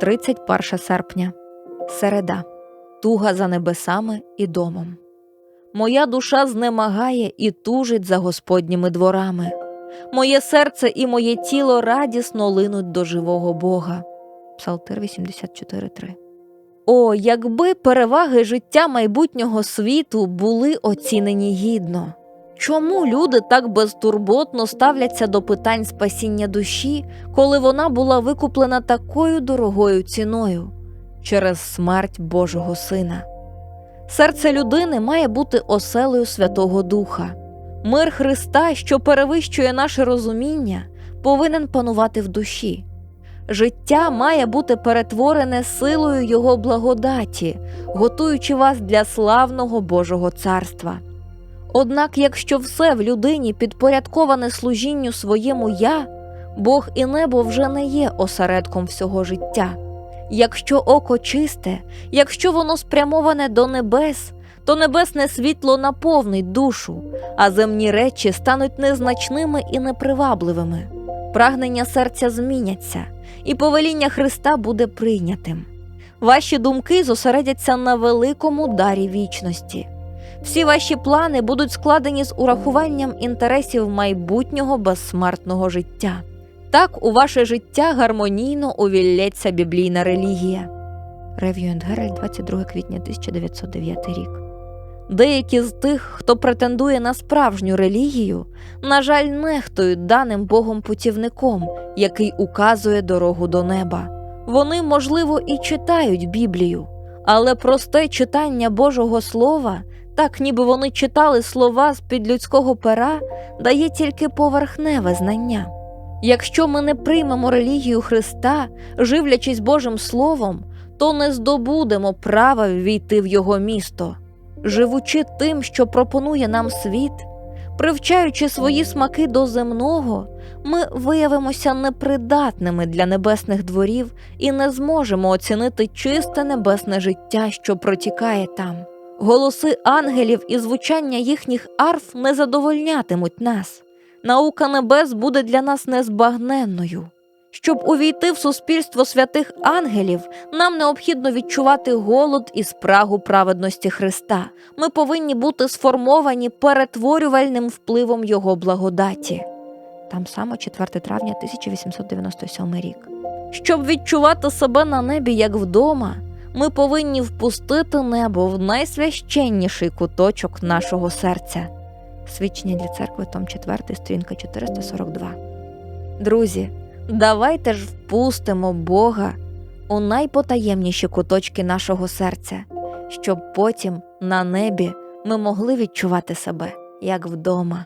31 серпня, середа, туга за небесами і домом. Моя душа знемагає і тужить за Господніми дворами. Моє серце і моє тіло радісно линуть до живого Бога. Псалтир 84.3 О, якби переваги життя майбутнього світу були оцінені гідно. Чому люди так безтурботно ставляться до питань спасіння душі, коли вона була викуплена такою дорогою ціною через смерть Божого Сина? Серце людини має бути оселею Святого Духа. Мир Христа, що перевищує наше розуміння, повинен панувати в душі. Життя має бути перетворене силою Його благодаті, готуючи вас для славного Божого царства. Однак, якщо все в людині підпорядковане служінню своєму я, Бог і небо вже не є осередком всього життя. Якщо око чисте, якщо воно спрямоване до небес, то небесне світло наповнить душу, а земні речі стануть незначними і непривабливими. Прагнення серця зміняться, і повеління Христа буде прийнятим. Ваші думки зосередяться на великому дарі вічності. Всі ваші плани будуть складені з урахуванням інтересів майбутнього безсмертного життя. Так у ваше життя гармонійно увілється біблійна релігія. Рев'ю Геральт, 22 квітня 1909 рік. Деякі з тих, хто претендує на справжню релігію, на жаль, нехтують даним Богом путівником, який указує дорогу до неба. Вони, можливо, і читають Біблію, але просте читання Божого Слова, так ніби вони читали слова з під людського пера, дає тільки поверхневе знання. Якщо ми не приймемо релігію Христа, живлячись Божим Словом, то не здобудемо права ввійти в Його місто. Живучи тим, що пропонує нам світ, привчаючи свої смаки до земного, ми виявимося непридатними для небесних дворів і не зможемо оцінити чисте небесне життя, що протікає там. Голоси ангелів і звучання їхніх арф не задовольнятимуть нас. Наука небес буде для нас незбагненною. Щоб увійти в суспільство святих ангелів, нам необхідно відчувати голод і спрагу праведності Христа. Ми повинні бути сформовані перетворювальним впливом Його благодаті. Там само 4 травня 1897 рік. Щоб відчувати себе на небі як вдома, ми повинні впустити небо в найсвященніший куточок нашого серця. Свідчення для церкви, том 4, сторінка 442. Друзі, давайте ж впустимо Бога у найпотаємніші куточки нашого серця, щоб потім на небі ми могли відчувати себе як вдома.